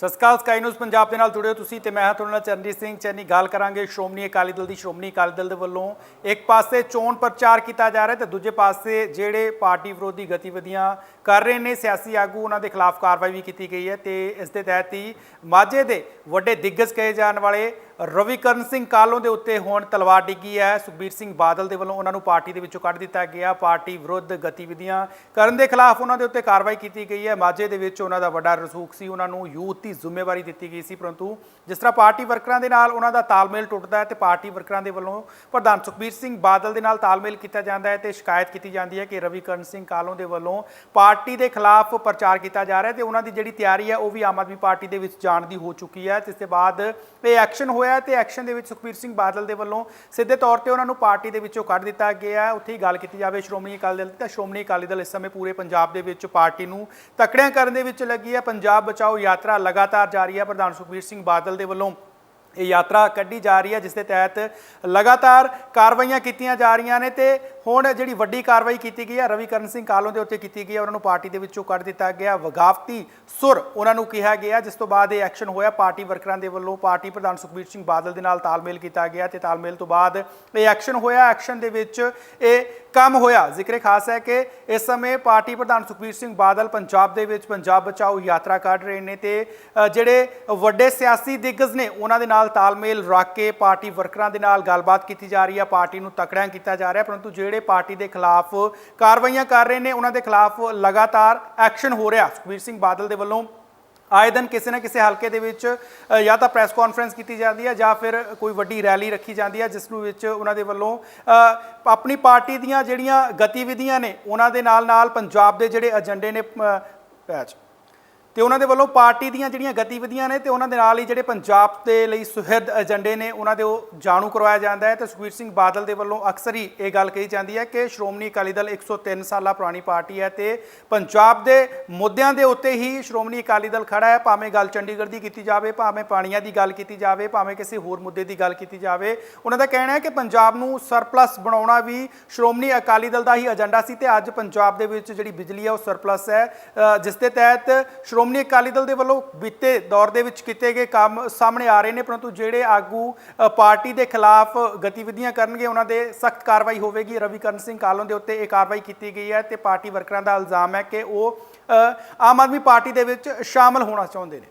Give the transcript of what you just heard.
ਸਤਿ ਸ਼੍ਰੀ ਅਕਾਲ, ਸਕਾਈ ਨਿਊਜ਼ ਪੰਜਾਬ ਦੇ ਨਾਲ ਜੁੜੇ ਹੋ ਤੁਸੀਂ ਤੇ ਮੈਂ ਹਾਂ ਤੁਹਾਡੇ ਨਾਲ ਚਰਨਜੀਤ ਸਿੰਘ। ਚੰਨੀ ਗੱਲ ਕਰਾਂਗੇ ਸ਼੍ਰੋਮਣੀ ਅਕਾਲੀ ਦਲ ਦੀ। ਸ਼੍ਰੋਮਣੀ ਅਕਾਲੀ ਦਲ ਦੇ ਵੱਲੋਂ ਇੱਕ ਪਾਸੇ ਚੋਣ ਪ੍ਰਚਾਰ ਕੀਤਾ ਜਾ ਰਿਹਾ ਤੇ ਦੂਜੇ ਪਾਸੇ ਜਿਹੜੇ ਪਾਰਟੀ ਵਿਰੋਧੀ ਗਤੀਵਿਧੀਆਂ ਕਰ ਰਹੇ ਨੇ, ਸਿਆਸੀ ਆਗੂ, ਉਹਨਾਂ ਦੇ ਖਿਲਾਫ ਕਾਰਵਾਈ ਵੀ ਕੀਤੀ ਗਈ ਹੈ ਤੇ ਇਸ ਦੇ ਤਹਿਤ ਹੀ ਮਾਝੇ ਦੇ ਵੱਡੇ ਦਿੱਗਜ ਕਹੇ ਜਾਣ ਵਾਲੇ ਰਵੀਕਰਨ ਸਿੰਘ ਕਾਲੋਂ ਦੇ ਉੱਤੇ ਹੁਣ ਤਲਵਾਰ ਡਿੱਗੀ ਹੈ। ਸੁਖਬੀਰ ਸਿੰਘ ਬਾਦਲ ਦੇ ਵੱਲੋਂ ਉਹਨਾਂ ਨੂੰ ਪਾਰਟੀ ਦੇ ਵਿੱਚੋਂ ਕੱਢ ਦਿੱਤਾ ਗਿਆ। ਪਾਰਟੀ ਵਿਰੁੱਧ ਗਤੀਵਿਧੀਆਂ ਕਰਨ ਦੇ ਖਿਲਾਫ ਉਹਨਾਂ ਦੇ ਉੱਤੇ ਕਾਰਵਾਈ ਕੀਤੀ ਗਈ ਹੈ। ਮਾਝੇ ਦੇ ਵਿੱਚ ਉਹਨਾਂ ਦਾ ਵੱਡਾ ਰਸੂਖ ਸੀ। ਉਹਨਾਂ ਨੂੰ ਯੂਥ ਦੀ ਜ਼ਿੰਮੇਵਾਰੀ ਦਿੱਤੀ ਗਈ ਸੀ। ਪਰੰਤੂ ਜਿਸ ਤਰ੍ਹਾਂ ਪਾਰਟੀ ਵਰਕਰਾਂ ਦੇ ਨਾਲ ਉਹਨਾਂ ਦਾ ਤਾਲਮੇਲ ਟੁੱਟਦਾ ਹੈ ਤੇ ਪਾਰਟੀ ਵਰਕਰਾਂ ਦੇ ਵੱਲੋਂ ਪ੍ਰਧਾਨ ਸੁਖਬੀਰ ਸਿੰਘ ਬਾਦਲ ਦੇ ਨਾਲ ਤਾਲਮੇਲ ਕੀਤਾ ਜਾਂਦਾ ਹੈ ਤੇ ਸ਼ਿਕਾਇਤ ਕੀਤੀ ਜਾਂਦੀ ਹੈ ਕਿ ਰਵੀਕਰਨ ਸਿੰਘ ਕਾਲੋਂ ਦੇ ਵੱਲੋਂ ਪਾਰਟੀ ਦੇ ਖਿਲਾਫ ਪ੍ਰਚਾਰ ਕੀਤਾ ਜਾ ਰਿਹਾ ਹੈ ਤੇ ਉਹਨਾਂ ਦੀ ਜਿਹੜੀ ਤਿਆਰੀ ਹੈ ਉਹ ਵੀ ਆਮ ਆਦਮੀ ਪਾਰਟੀ ਦੇ ਵਿੱਚ ਜਾਣ ਦੀ ਹੋ ਚੁੱਕੀ ਹੈ। ਜਿਸ ਦੇ ਬਾਅਦ ਇਹ ਐਕਸ਼ਨ ਹੋਇਆ ਹੈ ਤੇ ਐਕਸ਼ਨ ਦੇ ਵਿੱਚ ਸੁਖਬੀਰ ਸਿੰਘ ਬਾਦਲ ਦੇ ਵੱਲੋਂ ਸਿੱਧੇ ਤੌਰ ਤੇ ਉਹਨਾਂ ਨੂੰ ਪਾਰਟੀ ਦੇ ਵਿੱਚੋਂ ਕੱਢ ਦਿੱਤਾ ਗਿਆ। ਹੈ ਉੱਥੇ ਹੀ ਗੱਲ ਕੀਤੀ ਜਾਵੇ, ਸ਼੍ਰੋਮਣੀ ਅਕਾਲੀ ਦਲ ਦੀ, ਤਾਂ ਸ਼੍ਰੋਮਣੀ ਅਕਾਲੀ ਦਲ ਇਸ ਸਮੇਂ ਪੂਰੇ ਪੰਜਾਬ ਦੇ ਵਿੱਚ ਪਾਰਟੀ ਨੂੰ ਤਕੜਿਆਂ ਕਰਨ ਦੇ ਵਿੱਚ ਲੱਗੀ ਹੈ। ਪੰਜਾਬ ਬਚਾਓ ਯਾਤਰਾ ਲਗਾਤਾਰ ਜਾਰੀ ਹੈ। ਪ੍ਰਧਾਨ ਸੁਖਬੀਰ ਸਿੰਘ ਬਾਦਲ ਦੇ ਵੱਲੋਂ ਇਹ ਯਾਤਰਾ ਕੱਢੀ ਜਾ ਰਹੀ ਹੈ, ਜਿਸ ਦੇ ਤਹਿਤ ਲਗਾਤਾਰ ਕਾਰਵਾਈਆਂ ਕੀਤੀਆਂ ਜਾ ਰਹੀਆਂ ਨੇ ਤੇ ਹੁਣ ਜਿਹੜੀ ਵੱਡੀ ਕਾਰਵਾਈ ਕੀਤੀ ਗਈ ਹੈ ਰਵੀਕਰਨ ਸਿੰਘ ਕਾਲੋਂ ਦੇ ਉੱਤੇ ਕੀਤੀ ਗਈ ਹੈ ਉਹਨਾਂ ਨੂੰ ਪਾਰਟੀ ਦੇ ਵਿੱਚੋਂ ਕੱਢ ਦਿੱਤਾ ਗਿਆ। ਵਗਾਵਤੀ ਸੁਰ ਉਹਨਾਂ ਨੂੰ ਕਿਹਾ ਗਿਆ ਜਿਸ ਤੋਂ ਬਾਅਦ ਇਹ ਐਕਸ਼ਨ ਹੋਇਆ। ਪਾਰਟੀ ਵਰਕਰਾਂ ਦੇ ਵੱਲੋਂ ਪਾਰਟੀ ਪ੍ਰਧਾਨ ਸੁਖਬੀਰ ਸਿੰਘ ਬਾਦਲ ਦੇ ਨਾਲ ਤਾਲਮੇਲ ਕੀਤਾ ਗਿਆ ਤੇ ਤਾਲਮੇਲ ਤੋਂ ਬਾਅਦ ਇਹ ਐਕਸ਼ਨ ਹੋਇਆ। ਐਕਸ਼ਨ ਦੇ ਵਿੱਚ ਇਹ ਕੰਮ ਹੋਇਆ। ਜ਼ਿਕਰੇ ਖਾਸ ਹੈ ਕਿ ਇਸ ਸਮੇਂ ਪਾਰਟੀ ਪ੍ਰਧਾਨ ਸੁਖਬੀਰ ਸਿੰਘ ਬਾਦਲ ਪੰਜਾਬ ਦੇ ਵਿੱਚ ਪੰਜਾਬ ਬਚਾਓ ਯਾਤਰਾ ਕੱਢ ਰਹੇ ਨੇ ਤੇ ਜਿਹੜੇ ਵੱਡੇ ਸਿਆਸੀ ਦਿੱਗਜ ਨੇ, ਉਹਨਾਂ ਦੇ ਨਾਲ ਤਾਲਮੇਲ ਰੱਖ ਕੇ ਪਾਰਟੀ ਵਰਕਰਾਂ ਦੇ ਨਾਲ ਗੱਲਬਾਤ ਕੀਤੀ ਜਾ ਰਹੀ ਹੈ ਪਾਰਟੀ ਨੂੰ ਤਕੜਿਆਂ ਕੀਤਾ ਜਾ ਰਿਹਾ, ਪਰੰਤੂ ਜਿਹੜੇ ਜਿਹੜੇ ਪਾਰਟੀ ਦੇ ਖਿਲਾਫ ਕਾਰਵਾਈਆਂ ਕਰ ਰਹੇ ਨੇ, ਉਹਨਾਂ ਦੇ ਖਿਲਾਫ ਲਗਾਤਾਰ ਐਕਸ਼ਨ ਹੋ ਰਿਹਾ। ਸੁਖਬੀਰ ਸਿੰਘ ਬਾਦਲ ਦੇ ਵੱਲੋਂ ਆਏ ਦਿਨ ਕਿਸੇ ਨਾ ਕਿਸੇ ਹਲਕੇ ਦੇ ਵਿੱਚ ਜਾਂ ਤਾਂ ਪ੍ਰੈਸ ਕਾਨਫਰੰਸ ਕੀਤੀ ਜਾਂਦੀ ਹੈ, ਜਾਂ ਫਿਰ ਕੋਈ ਵੱਡੀ ਰੈਲੀ ਰੱਖੀ ਜਾਂਦੀ ਹੈ, ਜਿਸ ਨੂੰ ਵਿੱਚ ਉਹਨਾਂ ਦੇ ਵੱਲੋਂ ਆਪਣੀ ਪਾਰਟੀ ਦੀਆਂ ਜਿਹੜੀਆਂ ਗਤੀਵਿਧੀਆਂ ਨੇ, ਉਹਨਾਂ ਦੇ ਨਾਲ ਨਾਲ ਪੰਜਾਬ ਦੇ ਜਿਹੜੇ ਏਜੰਡੇ ਨੇ ਪੈਚ ਤੇ ਉਹਨਾਂ ਦੇ ਵੱਲੋਂ ਪਾਰਟੀ ਦੀਆਂ ਜਿਹੜੀਆਂ ਗਤੀਵਿਧੀਆਂ ਨੇ ਤੇ ਉਹਨਾਂ ਦੇ ਨਾਲ ਹੀ ਜਿਹੜੇ ਪੰਜਾਬ ਦੇ ਲਈ ਸੁਹਿਰਦ ਏਜੰਡੇ ਨੇ, ਉਹਨਾਂ ਦੇ ਉਹ ਜਾਣੂ ਕਰਵਾਇਆ ਜਾਂਦਾ ਹੈ। ਤੇ ਸੁਖਬੀਰ ਸਿੰਘ ਬਾਦਲ ਦੇ ਵੱਲੋਂ ਅਕਸਰ ਹੀ ਇਹ ਗੱਲ ਕਹੀ ਜਾਂਦੀ ਹੈ ਕਿ ਸ਼੍ਰੋਮਣੀ ਅਕਾਲੀ ਦਲ 103 ਸਾਲਾ ਪੁਰਾਣੀ ਪਾਰਟੀ ਹੈ ਤੇ ਪੰਜਾਬ ਦੇ ਮੁੱਦਿਆਂ ਦੇ ਉੱਤੇ ਹੀ ਸ਼੍ਰੋਮਣੀ ਅਕਾਲੀ ਦਲ ਖੜਾ ਹੈ। ਭਾਵੇਂ ਗੱਲ ਚੰਡੀਗੜ੍ਹ ਦੀ ਕੀਤੀ ਜਾਵੇ, ਭਾਵੇਂ ਪਾਣੀਆਂ ਦੀ ਗੱਲ ਕੀਤੀ ਜਾਵੇ, ਭਾਵੇਂ ਕਿਸੇ ਹੋਰ ਮੁੱਦੇ ਦੀ ਗੱਲ ਕੀਤੀ ਜਾਵੇ, ਉਹਨਾਂ ਦਾ ਕਹਿਣਾ ਹੈ ਕਿ ਪੰਜਾਬ ਨੂੰ ਸਰਪਲਸ ਬਣਾਉਣਾ ਵੀ ਸ਼੍ਰੋਮਣੀ ਅਕਾਲੀ ਦਲ ਦਾ ਹੀ ਏਜੰਡਾ ਸੀ ਤੇ ਅੱਜ ਪੰਜਾਬ ਦੇ ਵਿੱਚ ਜਿਹੜੀ ਬਿਜਲੀ ਹੈ ਉਹ ਸਰਪਲਸ ਹੈ। ਜਿਸ ਦੇ ਤਹਿਤ ਸ਼੍ਰੋਮਣੀ ਅਕਾਲੀ ਦਲ ਦੇ ਵੱਲੋਂ ਬੀਤੇ ਦੌਰ ਦੇ ਵਿੱਚ ਕੀਤੇ ਗਏ ਕੰਮ ਸਾਹਮਣੇ ਆ ਰਹੇ ਨੇ, ਪਰੰਤੂ ਜਿਹੜੇ ਆਗੂ ਪਾਰਟੀ ਦੇ ਖਿਲਾਫ ਗਤੀਵਿਧੀਆਂ ਕਰਨਗੇ, ਉਹਨਾਂ ਦੇ ਸਖਤ ਕਾਰਵਾਈ ਹੋਵੇਗੀ। ਰਵੀਕਰਨ ਸਿੰਘ ਕਾਲੋਂ ਦੇ ਉੱਤੇ ਇਹ ਕਾਰਵਾਈ ਕੀਤੀ ਗਈ ਹੈ ਤੇ ਪਾਰਟੀ ਵਰਕਰਾਂ ਦਾ ਇਲਜ਼ਾਮ ਹੈ ਕਿ ਉਹ ਆਮ ਆਦਮੀ ਪਾਰਟੀ ਦੇ ਵਿੱਚ ਸ਼ਾਮਲ ਹੋਣਾ ਚਾਹੁੰਦੇ ਨੇ।